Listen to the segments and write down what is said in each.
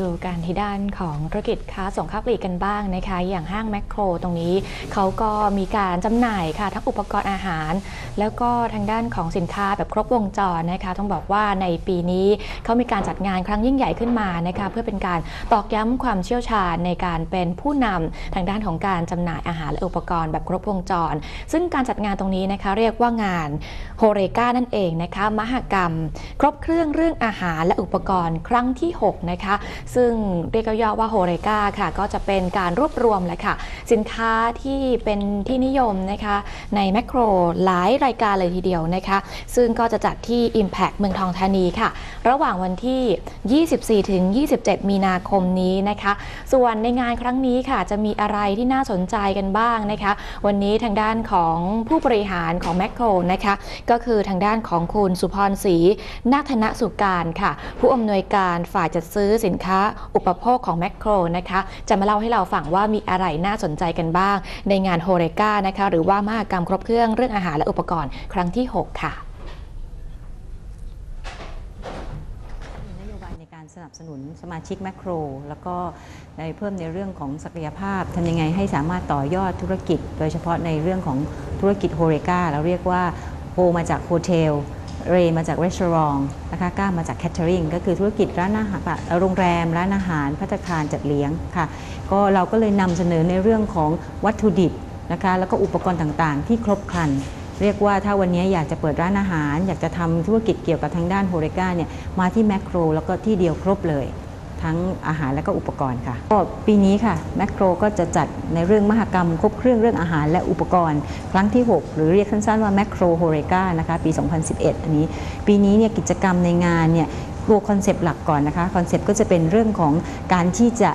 ดูการที่ด้านของธุรกิจค้าส่งค้าปลีกกันบ้างนะคะ อย่างห้างแมคโครตรงนี้เขาก็มีการจำหน่ายค่ะทั้งอุปกรณ์อาหาร แล้วก็ทางด้านของสินค้าแบบครบวงจรนะคะ ต้องบอกว่าในปีนี้เขามีการจัดงานครั้งยิ่งใหญ่ขึ้นมานะคะเพื่อเป็นการตอกย้ำความเชี่ยวชาญในการเป็นผู้นำทางด้านของการจำหน่ายอาหารและอุปกรณ์แบบครบวงจร ซึ่งการจัดงานตรงนี้นะคะเรียกว่างานโฮเรกานั่นเองนะคะมหกรรม ครบเครื่องเรื่องอาหารและอุปกรณ์ครั้งที่6นะคะซึ่งเรียกย่อว่าโฮเรกาค่ะ ก็จะเป็นการรวบรวมเลยค่ะ สินค้าที่เป็นที่นิยมนะคะ ในแมคโครหลายรายการเลยทีเดียวนะคะ ซึ่งก็จะจัดที่ Impact เมืองทองธานีค่ะ ระหว่างวันที่ 24 ถึง 27 มีนาคมนี้นะคะ ส่วนในงานครั้งนี้ค่ะ จะมีอะไรที่น่าสนใจกันบ้างนะคะ วันนี้ทางด้านของผู้บริหารของแมคโครนะคะ ก็คือทางด้านของคุณสุพรศรีนาคธนสุการค่ะ ผู้อำนวยการฝ่ายจัดซื้อสินค้าอุปโภคของแมคโครนะคะจะมาเล่าให้เราฟังว่ามีอะไรน่าสนใจกันบ้าง ในงานโฮเรกานะคะหรือว่ามหกรรมครบเครื่องเรื่องอาหารและอุปกรณ์ครั้งที่ 6 ค่ะนโยบายในการสนับสนุนสมาชิกแมคโคร แล้วก็ในเพิ่มในเรื่องของศักยภาพทำยังไงให้สามารถต่อยอดธุรกิจ โดยเฉพาะในเรื่องของธุรกิจโฮเรกาเราเรียกว่าโฮมาจากโฮเทล เรมาจากรีสอร์ทนะคะก้ามาจากแคทเทอริงก็คือธุรกิจร้านอาหารโรงแรม ร้านอาหารพัตคารจัดเลี้ยงค่ะ ก็เราก็เลยนำเสนอในเรื่องของวัตถุดิบนะคะแล้วก็อุปกรณ์ต่างๆ ที่ครบครัน เรียกว่าถ้าวันนี้อยากจะเปิดร้านอาหาร อยากจะทำธุรกิจเกี่ยวกับทางด้านโฮเรกาเนี่ยมาที่แมคโครแล้วก็ที่เดียวครบเลย ทั้งอาหารและก็อุปกรณ์ค่ะก็ปีนี้ค่ะแมคโครก็จะจัดในเรื่องมหกรรมครบเครื่องเรื่องอาหารและอุปกรณ์ ครั้งที่ 6 หรือเรียกสั้นๆว่าแมคโครโฮเรกานะคะปี 2011 อันนี้ ปีนี้เนี่ยกิจกรรมในงานเนี่ยตัวคอนเซปต์หลักก่อนนะคะคอนเซปต์ก็จะเป็นเรื่องของการที่จะ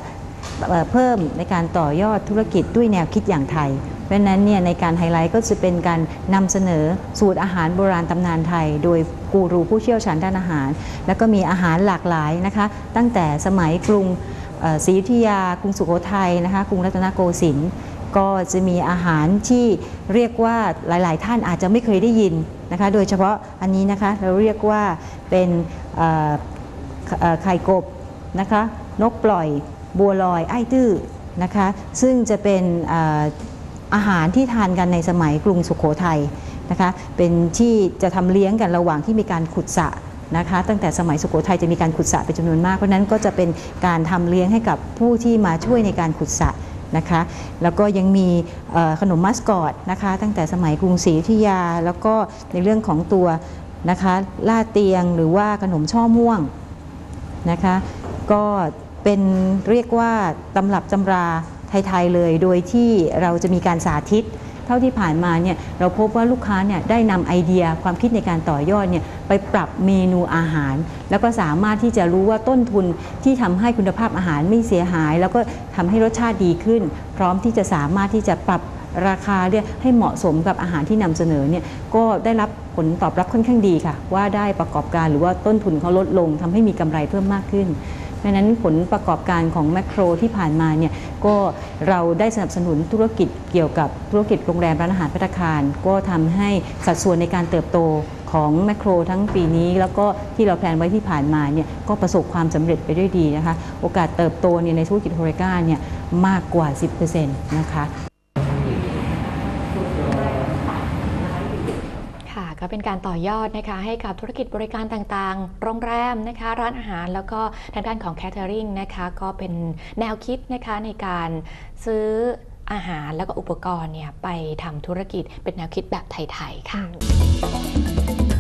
เพิ่มในการต่อยอดธุรกิจด้วยแนวคิดอย่างไทยเพราะนั้นเนี่ยในการไฮไลท์ก็จะเป็นการนำเสนอสูตรอาหารโบราณตำนานไทย โดย กูรูผู้เชี่ยวชาญด้านอาหาร แล้วก็มีอาหารหลากหลายนะคะตั้งแต่สมัยกรุงศรีอยุธยา กรุงสุโขทัยนะคะกรุงรัตนโกสินทร์ก็จะมีอาหารที่เรียกว่าหลาย ๆ ท่านอาจจะไม่เคยได้ยินนะคะโดยเฉพาะอันนี้นะคะเราเรียกว่าเป็นไข่กบนะคะนกปล่อยบัวลอยไอ้ตื้อนะคะซึ่งจะเป็นเอ่ออาหารที่ทานกันในสมัยกรุงสุขโขทัย นะคะเป็นที่จะทำเลี้ยงกันระหว่างที่มีการขุดสระนะคะตั้งแต่สมัยสุโขทัยจะมีการขุดสระเป็นจำนวนมาก เพราะนั้นก็จะเป็นการทำเลี้ยงให้กับผู้ที่มาช่วยในการขุดสระนะคะแล้วก็ยังมีขนมมัสกอตนะคะตั้งแต่สมัยกรุงศรีอยุธยา แล้วก็ในเรื่องของตัวนะคะลาเตียงหรือว่าขนมช่อม่วงนะคะก็เป็นเรียกว่าตำรับตำราไทย ๆ เลย โดยที่เราจะมีการสาธิต ท่าที่ผ่านมาเนี่ยเราพบว่าลูกค้าเนี่ยได้นำไอเดียความคิดในการต่อยอดเนี่ยไปปรับเมนูอาหาร แล้วก็สามารถที่จะรู้ว่าต้นทุนที่ทำให้คุณภาพอาหารไม่เสียหาย แล้วก็ทำให้รสชาติดีขึ้น พร้อมที่จะสามารถที่จะปรับราคาเนี่ยให้เหมาะสมกับอาหารที่นำเสนอเนี่ยก็ได้รับผลตอบรับค่อนข้างดีค่ะ ว่าได้ประกอบการหรือว่าต้นทุนเขาลดลงทำให้มีกำไรเพิ่มมากขึ้นดังนั้นผลประกอบการของแมคโครที่ผ่านมาเนี่ย ก็เราได้สนับสนุนธุรกิจเกี่ยวกับธุรกิจโรงแรมร้านอาหารพัตตาคาร ก็ทำให้สัดส่วนในการเติบโตของแมคโครทั้งปีนี้ แล้วก็ที่เราแพลนไว้ที่ผ่านมาเนี่ยก็ประสบความสำเร็จไปด้วยดีนะคะ โอกาสเติบโตเนี่ยในธุรกิจโฮเรกาเนี่ยมากกว่า 10%นะคะ ค่ะ ก็เป็นการต่อยอดนะคะให้กับธุรกิจบริการต่างๆ โรงแรมนะคะ ร้านอาหารแล้วก็ทางด้านของแค t เ r อริงนะคะก็เป็นแนวคิดนะคะในการซื้ออาหารแล้วก็อุปกรณ์เนี่ยไปทำธุรกิจเป็นแนวคิดแบบไทย ๆ ค่ะ